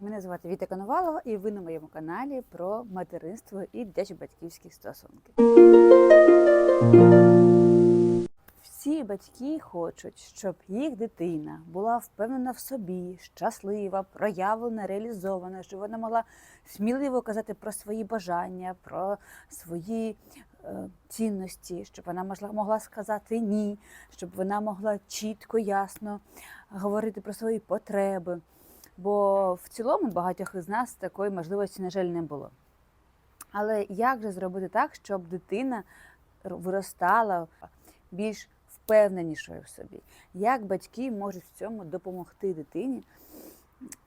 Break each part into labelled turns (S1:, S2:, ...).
S1: Мене звати Віта Коновалова, і ви на моєму каналі про материнство і дитячо-батьківські стосунки. Всі батьки хочуть, щоб їх дитина була впевнена в собі, щаслива, проявлена, реалізована, щоб вона могла сміливо казати про свої бажання, про свої е, цінності, щоб вона могла, могла сказати ні, щоб вона могла чітко, ясно говорити про свої потреби. Бо в цілому багатьох із нас такої можливості, на жаль, не було. Але як же зробити так, щоб дитина виростала більш впевненішою в собі? Як батьки можуть в цьому допомогти дитині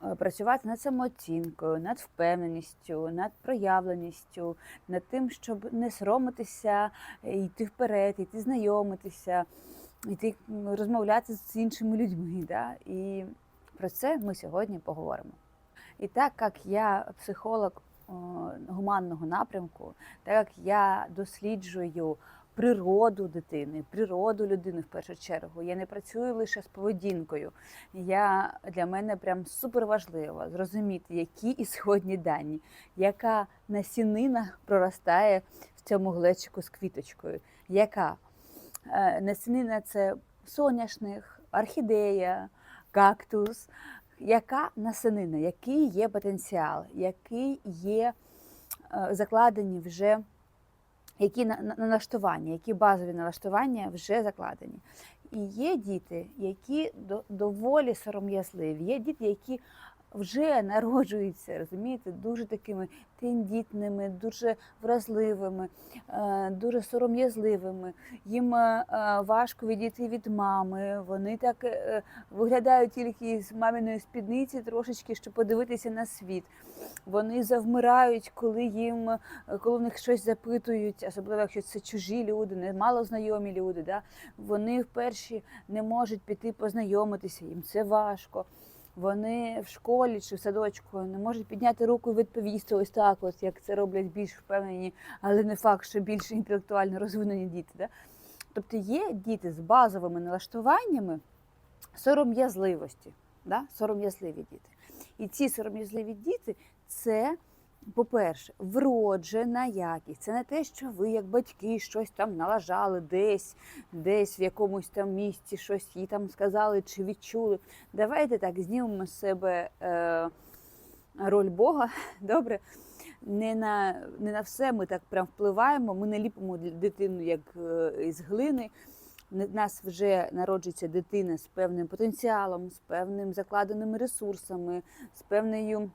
S1: е, працювати над самооцінкою, над впевненістю, над проявленістю, над тим, щоб не соромитися, е, йти вперед, йти знайомитися, йти розмовляти з іншими людьми. Да? І про це ми сьогодні поговоримо. І так як я психолог гуманного напрямку, так як я досліджую природу дитини, природу людини в першу чергу, я не працюю лише з поведінкою. Я для мене прям супер важливо зрозуміти, які ісходні дані, яка насінина проростає в цьому глечику з квіточкою, яка Е, насінина це соняшник, орхідея, кактус. Яка насенина, який є потенціал, який є е, закладені вже які на- на- налаштування, які базові налаштування вже закладені. І є діти, які доволі сором'язливі, є діти, які вже народжуються, розумієте, дуже такими тендітними, дуже вразливими, е, дуже сором'язливими. Їм е, е, важко відійти від мами. Вони так виглядають тільки з маминої спідниці трошечки, щоб подивитися на світ. Вони завмирають, коли їм, коли в них щось запитують, особливо якщо це чужі люди, не малознайомі люди. Да? Вони вперше не можуть піти познайомитися, їм це важко. Вони в школі чи в садочку не можуть підняти руку і відповісти ось так, ось як це роблять більш впевнені, але не факт, що більш інтелектуально розвинені діти. Да? Тобто є діти з базовими налаштуваннями сором'язливості, да? сором'язливі діти. І ці сором'язливі діти це, по-перше, вроджена якість. Це не те, що ви, як батьки, щось там налажали десь, десь в якомусь там місці, щось їй там сказали чи відчули. Давайте так знімемо з себе е, роль Бога. Добре. Не на, не на все ми так прям впливаємо, ми не ліпимо дитину як е, із глини. В нас вже народжується дитина з певним потенціалом, з певним закладеними ресурсами, з певною.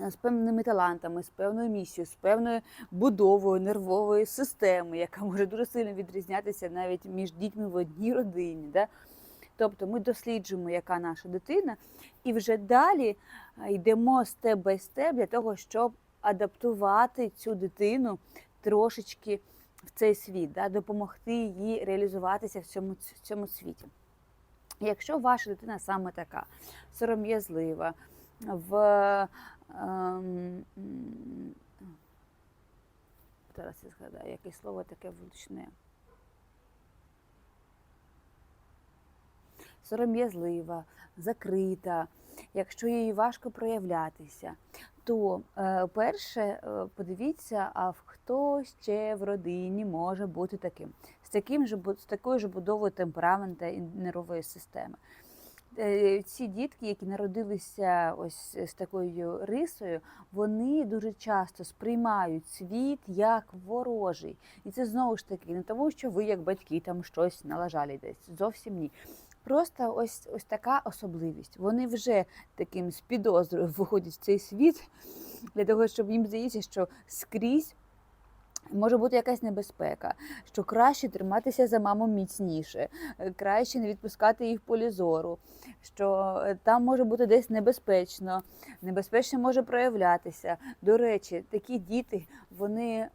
S1: Е, З певними талантами, з певною місією, з певною будовою нервової системи, яка може дуже сильно відрізнятися навіть між дітьми в одній родині. Да? Тобто ми досліджуємо, яка наша дитина, і вже далі е, йдемо степ бай степ для того, щоб адаптувати цю дитину трошечки в цей світ, да, допомогти їй реалізуватися в цьому, в цьому світі. Якщо ваша дитина саме така сором'язлива, в зараз я згадаю, яке слово таке влучне. Сором'язлива, закрита, якщо їй важко проявлятися, то е, перше е, подивіться, а хто ще в родині може бути таким, з таким же з такою ж будовою темпераменту і нервової системи. Е, Ці дітки, які народилися ось з такою рисою, вони дуже часто сприймають світ як ворожий. І це знову ж таки не тому, що ви, як батьки, там щось налажали десь. Зовсім ні. Просто ось ось така особливість. Вони вже таким з підозрою виходять в цей світ для того, щоб їм здається, що скрізь. Може бути якась небезпека, що краще триматися за маму міцніше, е, краще не відпускати їх в полі зору, що е, там може бути десь небезпечно, небезпечно може проявлятися. До речі, такі діти, вони е,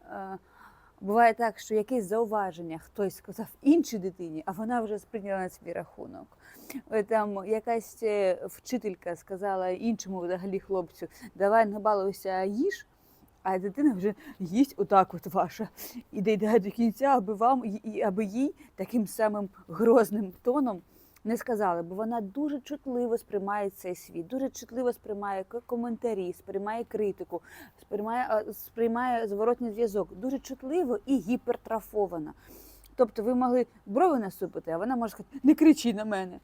S1: буває так, що якесь зауваження хтось сказав іншій дитині, а вона вже сприйняла на свій рахунок. Там якась вчителька сказала іншому взагалі хлопцю, давай не їж. А дитина вже їсть отак от ваша. І дійде до кінця, аби вам і- аби їй таким самим грозним тоном не сказали, бо вона дуже чутливо сприймає цей світ, дуже чутливо сприймає коментарі, сприймає критику, сприймає, сприймає зворотній зв'язок, дуже чутливо і гіпертрафовано. Тобто ви могли брови насупити, а вона може сказати, не кричи на мене.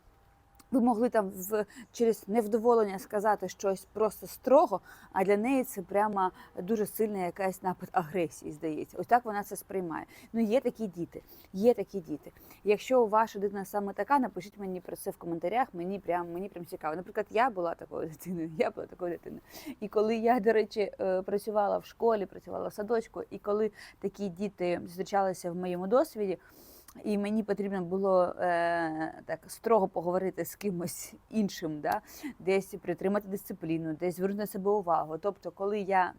S1: Ви могли там в через невдоволення сказати щось просто строго, а для неї це прямо дуже сильна якась напад агресії, здається. Ось так вона це сприймає. Ну є такі діти, є такі діти. Якщо ваша дитина саме така, напишіть мені про це в коментарях. Мені прям мені прям цікаво. Наприклад, я була такою дитиною, я була такою дитиною. І коли я, до речі, е, працювала в школі, працювала в садочку, і коли такі діти зустрічалися в моєму досвіді. І мені потрібно було е, так строго поговорити з кимось іншим, да? десь притримати дисципліну, десь звернути на себе увагу. Тобто, коли я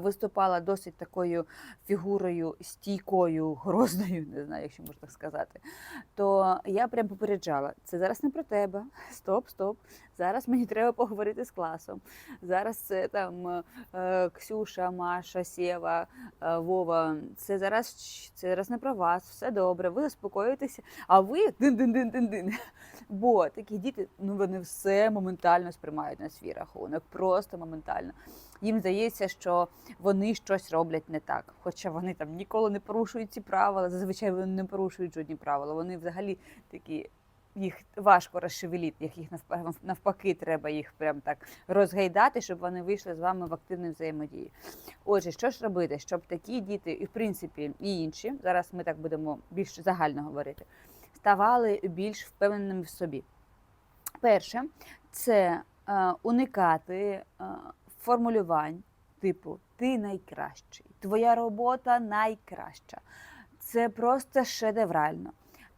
S1: виступала досить такою фігурою стійкою, грозною, не знаю, якщо можна так сказати, то я прям попереджала: це зараз не про тебе. Стоп, стоп. Зараз мені треба поговорити з класом. Зараз це там е, Ксюша, Маша, Сєва, е, Вова. Це зараз це зараз не про вас, все добре, ви заспокоїтеся, а ви дин-дин-дин-дин-дин. Бо такі діти, ну вони все моментально сприймають на свій рахунок, просто моментально. Їм здається, що вони щось роблять не так. Хоча вони там ніколи не порушують ці правила. Зазвичай вони не порушують жодні правила. Вони взагалі такі. Їх важко розшевеліти, їх навпаки треба їх прям так розгайдати, щоб вони вийшли з вами в активну взаємодію. Отже, що ж робити, щоб такі діти, і в принципі і інші, зараз ми так будемо більш загально говорити, ставали більш впевненими в собі. Перше, це е, уникати е, формулювань типу Ти найкращий, твоя робота найкраща. Це просто шедеврально.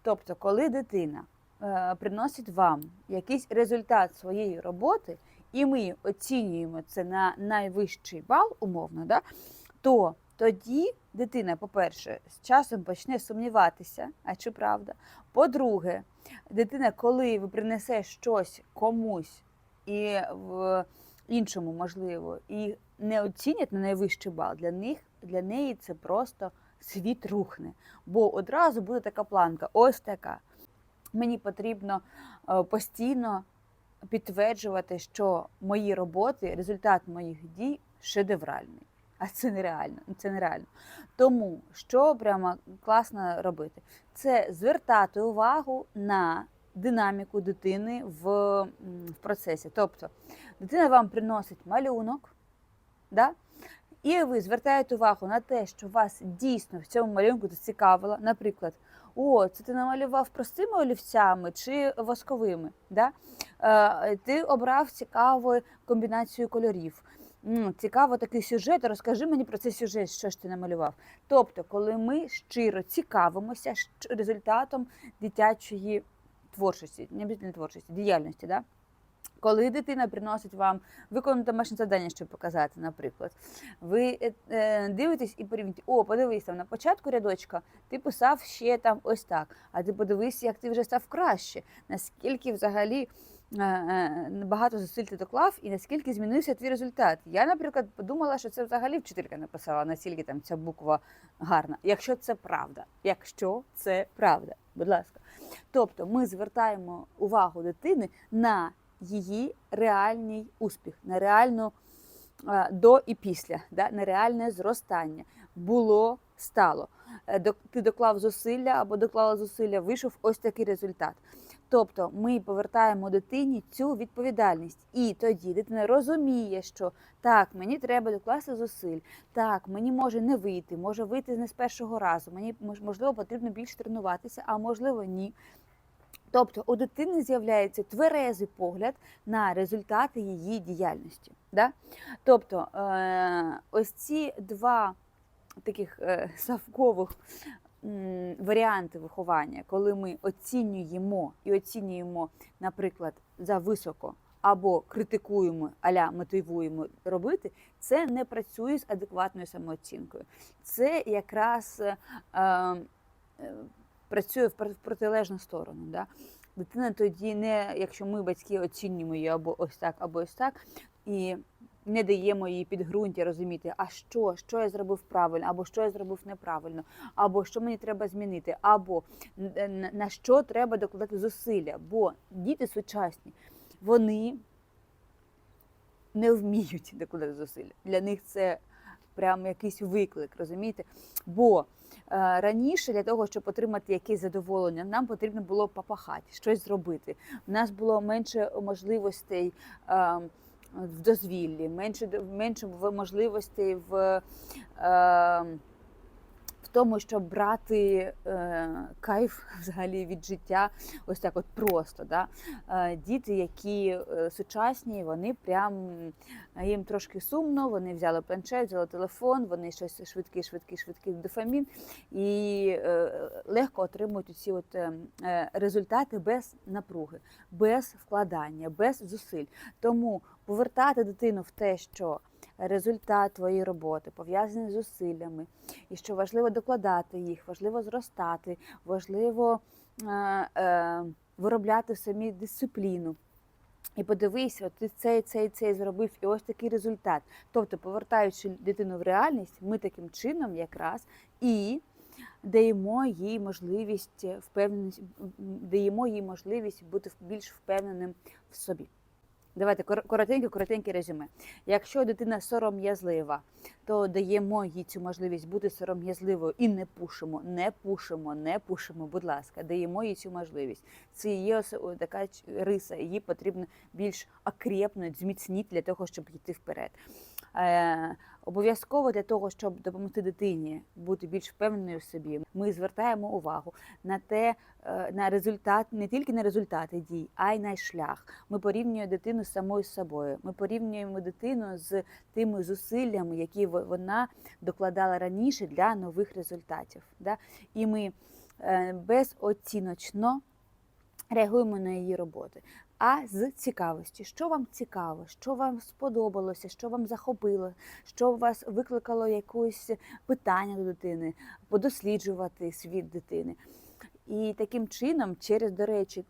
S1: Тобто, коли дитина е, приносить вам якийсь результат своєї роботи, і ми оцінюємо це на найвищий бал, умовно, да, то тоді дитина, по-перше, з часом почне сумніватися, а чи правда. По-друге, дитина, коли ви принесе щось комусь і в іншому, можливо, і не оцінять на найвищий бал, для них для неї це просто світ рухне. Бо одразу буде така планка, ось така. Мені потрібно е, постійно підтверджувати, що мої роботи, результат моїх дій шедевральний. А це нереально. Це нереально. Тому що прямо класно робити, це звертати увагу на динаміку дитини в, в процесі. Тобто дитина вам приносить малюнок, да? і ви звертаєте увагу на те, що вас дійсно в цьому малюнку зацікавило. Наприклад, о, це ти намалював простими олівцями чи восковими. Да? Е, ти обрав цікаву комбінацію кольорів. Цікаво такий сюжет. Розкажи мені про цей сюжет, що ж ти намалював. Тобто, коли ми щиро цікавимося результатом дитячої творчості, не обов'язково творчості, діяльності, да? Коли дитина приносить вам виконати домашнє завдання, щоб показати, наприклад, ви е, е, дивитесь і порівнюєте, о, подивись там на початку рядочка, ти писав ще там ось так. А ти подивись, як ти вже став краще, наскільки взагалі багато зусиль ти доклав і наскільки змінився твій результат. Я, наприклад, подумала, що це взагалі вчителька написала, наскільки там ця буква гарна. Якщо це правда, якщо це правда, будь ласка. Тобто ми звертаємо увагу дитини на її реальний успіх, на реальну е, до і після, да, на реальне зростання. Було, стало. Е, Ти доклав зусилля або доклала зусилля, вийшов ось такий результат. Тобто ми повертаємо дитині цю відповідальність, і тоді дитина розуміє, що так, мені треба докласти зусиль, так, мені може не вийти, може вийти не з першого разу, мені можливо потрібно більше тренуватися, а можливо ні. Тобто у дитини з'являється тверезий погляд на результати її діяльності. Да? Тобто е- ось ці два таких е- совкових м, варіанти виховання, коли ми оцінюємо і оцінюємо, наприклад, за високо. Або критикуємо, аля мотивуємо робити, це не працює з адекватною самооцінкою. Це якраз е, е, працює в протилежну сторону. Да? Дитина тоді не, якщо ми батьки оцінюємо її або ось так, або ось так, і не даємо їй підґрунтя розуміти, а що, що я зробив правильно, або що я зробив неправильно, або що мені треба змінити, або на що треба докладати зусилля. Бо діти сучасні, вони не вміють докладати зусилля. Для них це прям якийсь виклик, розумієте? Бо е, раніше для того, щоб отримати якесь задоволення, нам потрібно було попахати, щось зробити. У нас було менше можливостей. В дозвіллі, менше, менше можливостей в, е, в тому, щоб брати е, кайф взагалі від життя, ось так от просто. Да? Е, діти, які сучасні, вони прям їм трошки сумно, вони взяли планшет, взяли телефон, вони щось швидкий, швидкий, швидкий дофамін і легко отримують ці от результати без напруги, без вкладання, без зусиль. Тому повертати дитину в те, що результат твоєї роботи пов'язаний з зусиллями, і що важливо докладати їх, важливо зростати, важливо е, е, виробляти в самі дисципліну. І подивися, от ти цей, цей, цей зробив, і ось такий результат. Тобто, повертаючи дитину в реальність, ми таким чином якраз і даємо їй можливість впевненість, даємо їй можливість бути більш впевненим в собі. Давайте коротенькі, коротеньке резюме. Якщо дитина сором'язлива, то даємо їй цю можливість бути сором'язливою і не пушимо, не пушимо, не пушимо, будь ласка, даємо їй цю можливість. Це є така риса, її потрібно більш окрепнути, зміцнити для того, щоб йти вперед. Е, обов'язково для того, щоб допомогти дитині бути більш впевненою в собі, ми звертаємо увагу на те, е, на результат, не тільки на результати дій, а й на шлях. Ми порівнюємо дитину з самою собою. Ми порівнюємо дитину з тими зусиллями, які во- вона докладала раніше для нових результатів. Да? І ми е, безоціночно реагуємо на її роботи. А з цікавості, що вам цікаво, що вам сподобалося, що вам захопило, що вас викликало якесь питання до дитини, подосліджувати світ дитини. І таким чином, через, до речі,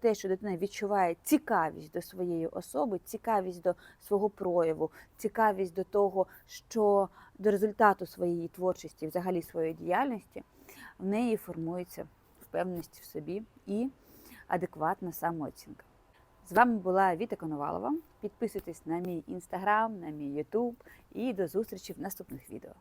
S1: те, що дитина відчуває цікавість до своєї особи, цікавість до свого прояву, цікавість до того, що до результату своєї творчості, взагалі своєї діяльності, в неї формується впевненість в собі і адекватна самооцінка. З вами була Віта Коновалова. Підписуйтесь на мій інстаграм, на мій ютуб і до зустрічі в наступних відео.